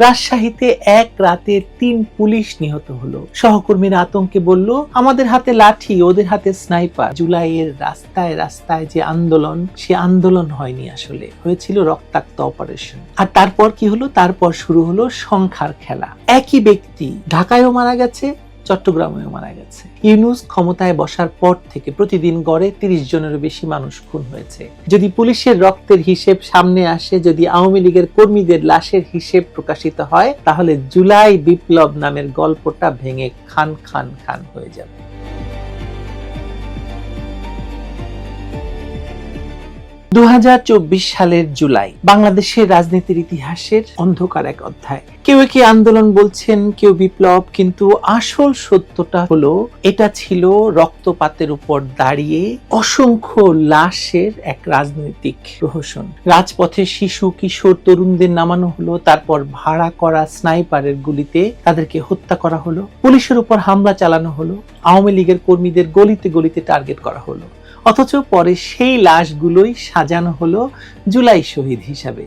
রাজশাহীতে এক রাতে তিন পুলিশ নিহত হলো। সহকর্মীরা আতঙ্কে বলল, আমাদের হাতে লাঠি, ওদের হাতে স্নাইপার। জুলাইয়ের রাস্তায় রাস্তায় যে আন্দোলন, সে আন্দোলন হয়নি আসলে। হয়েছিল রক্তাক্ত অপারেশন। আর তারপর কি হলো? তারপর শুরু হলো সংখ্যার খেলা। একই ব্যক্তি ঢাকায়ও মারা গেছে চট্টগ্রামেও মারা গেছে। ইউনুস ক্ষমতায় বসার পর থেকে প্রতিদিন গড়ে তিরিশ জনেরও বেশি মানুষ খুন হয়েছে। যদি পুলিশের রক্তের হিসেব সামনে আসে, যদি আওয়ামী লীগের কর্মীদের লাশের হিসেব প্রকাশিত হয়, তাহলে জুলাই বিপ্লব নামের গল্পটা ভেঙে খান খান খান হয়ে যাবে। দু হাজার চব্বিশ সালের জুলাই, বাংলাদেশের রাজনীতির ইতিহাসের অন্ধকার এক অধ্যায়। কেউ একে আন্দোলন বলছেন, কেউ বিপ্লব, কিন্তু আসল সত্যটা হলো, এটা ছিল রক্তপাতের উপর দাঁড়িয়ে অসংখ্য লাশের এক রাজনৈতিক প্রহসন। রাজপথে শিশু, কিশোর, তরুণদের নামানো হলো, তারপর ভাড়া করা স্নাইপারের গুলিতে তাদেরকে হত্যা করা হলো, পুলিশের উপর হামলা চালানো হলো, আওয়ামী লীগের কর্মীদের গলিতে গলিতে টার্গেট করা হলো। অথচ পরে সেই লাশগুলোই সাজানো হলো জুলাই শহীদ হিসাবে।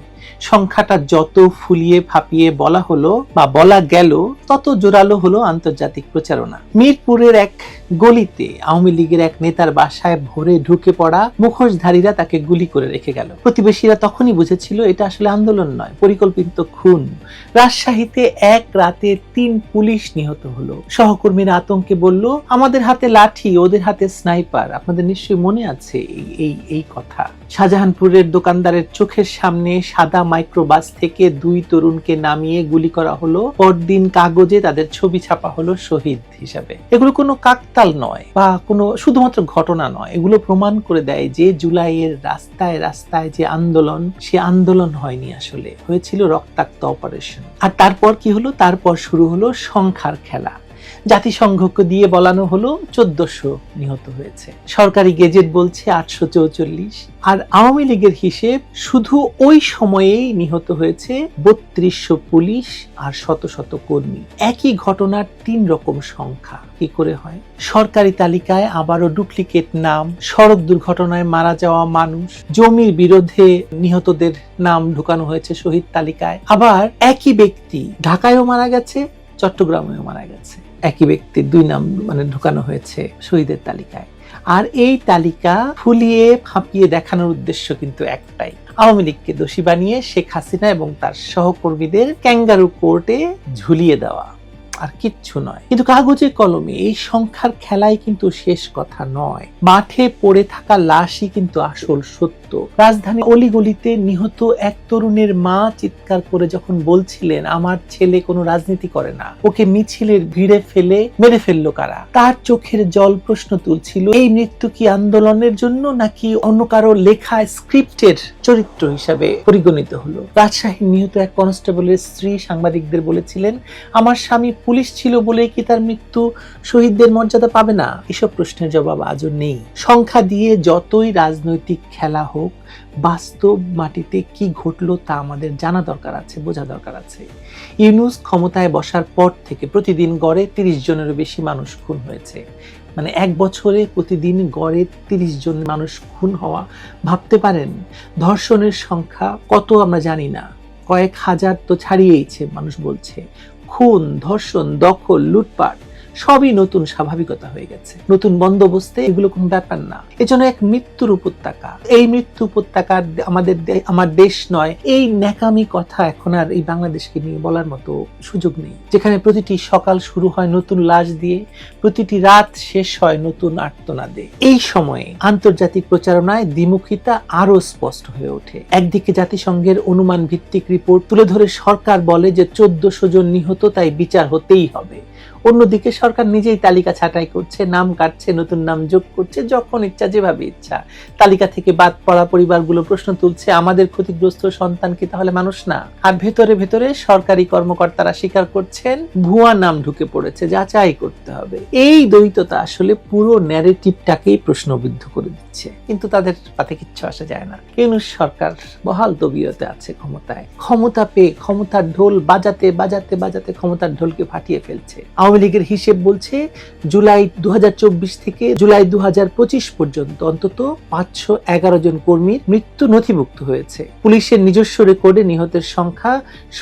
সংখ্যাটা যত ফুলিয়ে ফাপিয়ে বলা হলো বা বলা গেল, তত জোরালো হলো আন্তর্জাতিক প্রচারণা। মিরপুরের এক গলিতে আওয়ামী লীগের এক নেতার বাসায় ভোরে ঢুকে পড়া মুখোশধারীরা তাকে গুলি করে রেখে গেল। প্রতিবেশীরা তখনই বুঝেছিল এটা আসলে আন্দোলন নয়, পরিকল্পিত খুন। রাজশাহীতে এক রাতে তিন পুলিশ নিহত হলো। সহকর্মীরা আতঙ্কে বলল, আমাদের হাতে লাঠি, ওদের হাতে স্নাইপার, আপনাদের নিশ্চয়ই মনে আছে এই এই কথা। শাহজাহানপুরের দোকানদারের চোখের সামনে সাদা মাইক্রোবাস থেকে দুই তরুণকে নামিয়ে গুলি করা হলো। পরদিন কাগজে তাদের ছবি ছাপা হলো শহীদ হিসাবে। এগুলো কোনো কাকতাল নয় বা কোনো শুধুমাত্র ঘটনা নয়। এগুলো প্রমাণ করে দেয় যে জুলাইয়ের রাস্তায় রাস্তায় যে আন্দোলন, সে আন্দোলন হয়নি আসলে। হয়েছিল রক্তাক্ত অপারেশন। আর তারপর কি হলো? তারপর শুরু হলো সংখ্যার খেলা। জাতিসংঘকে দিয়ে বলানো হলো চোদ্দশো নিহত হয়েছে। সরকারি গেজেট বলছে আটশো চৌচল্লিশ। আর আওয়ামী লীগের হিসেব শুধু ওই সময়েই নিহত হয়েছে বত্রিশশো পুলিশ আর শত শত কর্মী। একই ঘটনার তিন রকম সংখ্যা। কি করে হয়? সরকারি তালিকায় আবারও ডুপ্লিকেট নাম, সড়ক দুর্ঘটনায় মারা যাওয়া মানুষ, জমির বিরোধে নিহতদের নাম ঢুকানো হয়েছে শহীদ তালিকায়। আবার একই ব্যক্তি ঢাকায়ও মারা গেছে, চট্টগ্রামেও মারা গেছে। একই ব্যক্তির দুই নাম মানে ঢুকানো হয়েছে শহীদের তালিকায়। আর এই তালিকা ফুলিয়ে ফাঁপিয়ে দেখানোর উদ্দেশ্য কিন্তু একটাই। আওয়ামী লীগকে দোষী বানিয়ে শেখ হাসিনা এবং তার সহকর্মীদের ক্যাঙ্গারু কোর্টে ঝুলিয়ে দেওয়া। আর কিচ্ছু নয়। কিন্তু কাগজে কলমে এই সংখ্যার খেলাই কিন্তু শেষ কথা নয়। মাঠে পড়ে থাকা লাশই কিন্তু আসল সত্য। রাজধানী অলিগলিতে নিহত এক তরুণের মা চিৎকার করে যখন বলছিলেন, আমার ছেলে কোনো রাজনীতি করে না। ওকে মিছিলের ভিড়ে ফেলে মেরে ফেলল কারা? তার চোখের জল প্রশ্ন তুলছিল, এই মৃত্যু কি আন্দোলনের জন্য নাকি অন্য কারও লেখা স্ক্রিপ্টের চরিত্র হিসাবে পরিগণিত হলো? রাজশাহীর নিহত এক কনস্টেবলের স্ত্রী সাংবাদিকদের বলেছিলেন, আমার স্বামী পুলিশ ছিল বলেই কি তার মৃত্যু শহীদদের মর্যাদা পাবে না? এসব প্রশ্নের জবাব আজও নেই। সংখ্যা দিয়ে যতই রাজনৈতিক খেলা হোক, বাস্তব মাটিতে কি ঘটলো তা আমাদের জানা দরকার আছে, বোঝা দরকার আছে। ইউনুস ক্ষমতায় বসার পর থেকে প্রতিদিন গড়ে তিরিশ জনেরও বেশি মানুষ খুন হয়েছে। মানে এক বছরে প্রতিদিন গড়ে তিরিশ জন মানুষ খুন হওয়া ভাবতে পারেন? ধর্ষণের সংখ্যা কত আমরা জানি না। কয়েক হাজার তো ছাড়িয়েইছে, মানুষ বলছে। খুন ধর্ষণ দখল লুটপাট। সবই নতুন স্বাভাবিকতা হয়ে গেছে। নতুন বন্দোবস্তে এগুলো কোনো ব্যাপার না। এজন্য এক মৃত্যুর উপত্যকা। এই মৃত্যু উপত্যকা আমাদের আমার দেশ নয়। এই ন্যাকামি কথা এখন আর এই বাংলাদেশকে নিয়ে বলার মতো সুযোগ নেই। যেখানে প্রতিটি সকাল শুরু হয় নতুন লাশ দিয়ে, প্রতিটি রাত শেষ হয় নতুন আর্তনাদে। এই সময়ে আন্তর্জাতিক প্রচারণায় দ্বিমুখিতা আরও স্পষ্ট হয়ে ওঠে। একদিকে জাতিসংঘের অনুমান ভিত্তিক রিপোর্ট তুলে ধরে সরকার বলে যে চোদ্দশো জন নিহত, তাই বিচার হতেই হবে। অন্যদিকে সরকার নিজেই তালিকা ছাঁটাই করছে, নাম কাটছে, নতুন নাম যোগ করছে, যখন ইচ্ছা যেভাবে ইচ্ছা। তালিকা থেকে বাদ পড়া পরিবারগুলো প্রশ্ন তুলছে, আমাদের ক্ষতিগ্রস্ত সন্তান কি তাহলে মানুষ না? আর ভেতরে ভেতরে সরকারি কর্মকর্তারা স্বীকার করছেন, ভুয়া নাম ঢুকে পড়েছে, যাচাই করতে হবে। এই দ্বৈততা আসলে পুরো ন্যারেটিভটাকেই প্রশ্নবিদ্ধ করে দিচ্ছে। কিন্তু তাদের পাতে কিচ্ছু আসা যায় না। ইউনুস সরকার বহাল তবিয়তে আছে ক্ষমতায়? ক্ষমতা পেয়ে ক্ষমতার ঢোল বাজাতে বাজাতে বাজাতে ক্ষমতার ঢোলকে ফাটিয়ে ফেলছে। আওয়ামী লীগের হিসেব বলছে জুলাই দু হাজার চব্বিশ থেকে জুলাই দু হাজার পঁচিশ পর্যন্ত অন্তত পাঁচশো এগারো জন কর্মীর মৃত্যু নথিভুক্ত হয়েছে। পুলিশের নিজস্ব রেকর্ডে নিহতের সংখ্যা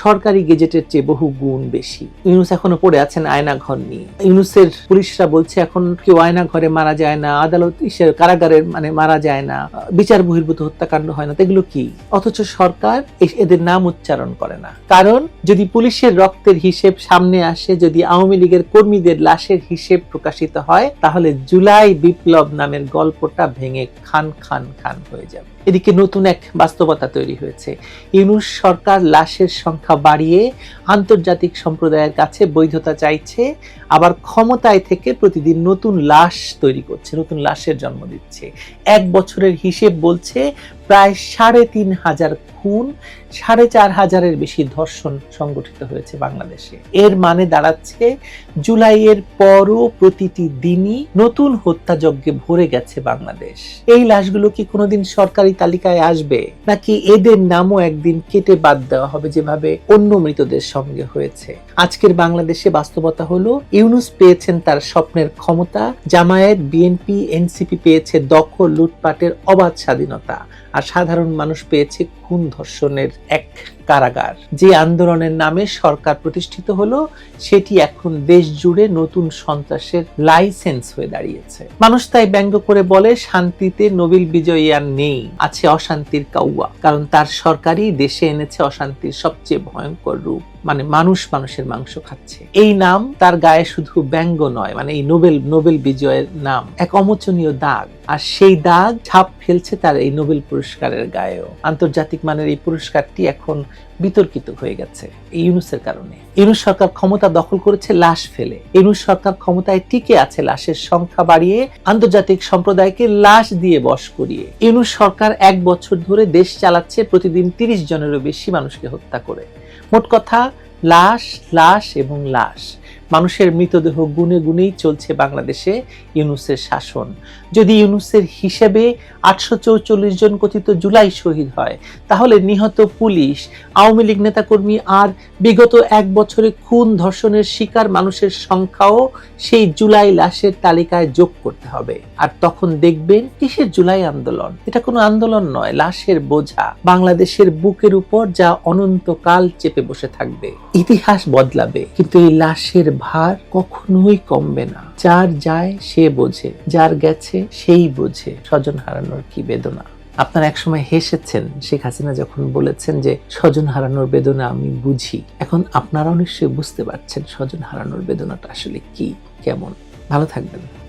সরকারি গেজেটের চেয়ে বহু গুণ বেশি। ইউনুস এখনও পড়ে আছেন আয়না ঘর নিয়ে। ইউনুসের পুলিশরা বলছে, এখন কেউ আয়না ঘরে মারা যায় না, আদালত ইসের কারাগারে মানে মারা যায় না, বিচার বহির্ভূত হত্যাকাণ্ড হয় না। তো এগুলো কি? অথচ সরকার এদের নাম উচ্চারণ করে না। কারণ যদি পুলিশের রক্তের হিসেব সামনে আসে, যদি আওয়ামী লীগের কর্মীদের লাশের হিসেব প্রকাশিত হয়, তাহলে জুলাই বিপ্লব নামের গল্পটা ভেঙে খান খান খান হয়ে যাবে। এদিকে নতুন এক বাস্তবতা তৈরি হয়েছে। ইউনুস সরকার লাশের সংখ্যা বাড়িয়ে আন্তর্জাতিক সম্প্রদায়ের কাছে বৈধতা চাইছে, আবার ক্ষমতায় থেকে প্রতিদিন নতুন লাশ তৈরি করছে, নতুন লাশের জন্ম দিচ্ছে। এক বছরের হিসেব বলছে, প্রায় সাড়ে তিন হাজার খুন সাড়ে চার হাজারের বেশি ধর্ষণ সংগঠিত হয়েছে বাংলাদেশে। এর মানে দাঁড়াচ্ছে জুলাইয়ের পরও প্রতিটি দিনই নতুন হত্যাযজ্ঞে ভরে গেছে বাংলাদেশ। এই লাশগুলো কি কোনোদিন সরকারি তালিকায় আসবে? নাকি এদের নামও একদিন কেটে বাদ দেওয়া হবে যেভাবে অন্য মৃতদের সঙ্গে হয়েছে? আজকের বাংলাদেশে বাস্তবতা হলো, ইউনুস পেয়েছেন তার স্বপ্নের ক্ষমতা, জামায়াত, বিএনপি, এনসিপি পেয়েছে দখল, লুটপাটের অবাধ স্বাধীনতা। আর সাধারণ মানুষ পেয়েছে খুন ধর্ষণের এক কারাগার। যে আন্দোলনের নামে সরকার প্রতিষ্ঠিত হলো, সেটি এখন দেশ জুড়ে নতুন সন্ত্রাসের লাইসেন্স হয়ে দাঁড়িয়েছে। মানুষ তাই ব্যঙ্গ করে বলে, শান্তিতে নোবেল বিজয়ী আর নেই, আছে অশান্তির কাউয়া। কারণ তার সরকারই দেশে এনেছে অশান্তির সবচেয়ে ভয়ঙ্কর রূপ মানে মানুষ মানুষের মাংস খাচ্ছে। এই নাম তার গায়ে শুধু ব্যঙ্গ নয় মানে এই নোবেল নোবেল বিজয়ের নাম, এক অমোচনীয় দাগ। আর সেই দাগ ছাপ ফেলছে তার এই নোবেল পুরস্কারের গায়েও। আন্তর্জাতিক মানের এই পুরস্কারটি এখন বিতর্কিত হয়ে গেছে এই ইউনুসের কারণে। ইউনুস সরকার ক্ষমতা দখল করেছে, লাশ ফেলে। ইউনুস সরকার ক্ষমতায় টিকে আছে, লাশের সংখ্যা বাড়িয়ে, আন্তর্জাতিক সম্প্রদায়কে লাশ দিয়ে বশ করিয়ে। ইউনুস সরকার এক বছর ধরে দেশ চালাচ্ছে, প্রতিদিন তিরিশ জনেরও বেশি মানুষকে হত্যা করে। মোট কথা, লাশ লাশ এবং লাশ। মানুষের মৃতদেহ গুনে গুনেই চলছে বাংলাদেশে ইউনুসের শাসন। যদি ইউনুসের হিসেবে আটশো চৌচল্লিশ জন কথিত জুলাই শহীদ হয়, তাহলে নিহত পুলিশ, আওয়ামী লীগ নেতাকর্মী আর বিগত এক বছরে খুন ধর্ষণের শিকার মানুষের সংখ্যাও সেই জুলাই লাশের তালিকায় যোগ করতে হবে। আর তখন দেখবেন কিসের জুলাই আন্দোলন? এটা কোনো আন্দোলন নয়, লাশের বোঝা। বাংলাদেশের বুকের উপর যা অনন্তকাল চেপে বসে থাকবে, ইতিহাস বদলাবে। কিন্তু এই লাশের ভার কখনোই কমবে না। যার যায় সে বোঝে, যার গেছে সেই বোঝে। স্বজন হারানোর কি বেদনা? আপনারা একসময় হেসেছেন, শেখ হাসিনা যখন বলেছেন যে, স্বজন হারানোর বেদনা আমি বুঝি। এখন আপনারাও নিশ্চয়ই বুঝতে পারছেন স্বজন হারানোর বেদনাটা আসলে কি, কেমন। ভালো থাকবেন।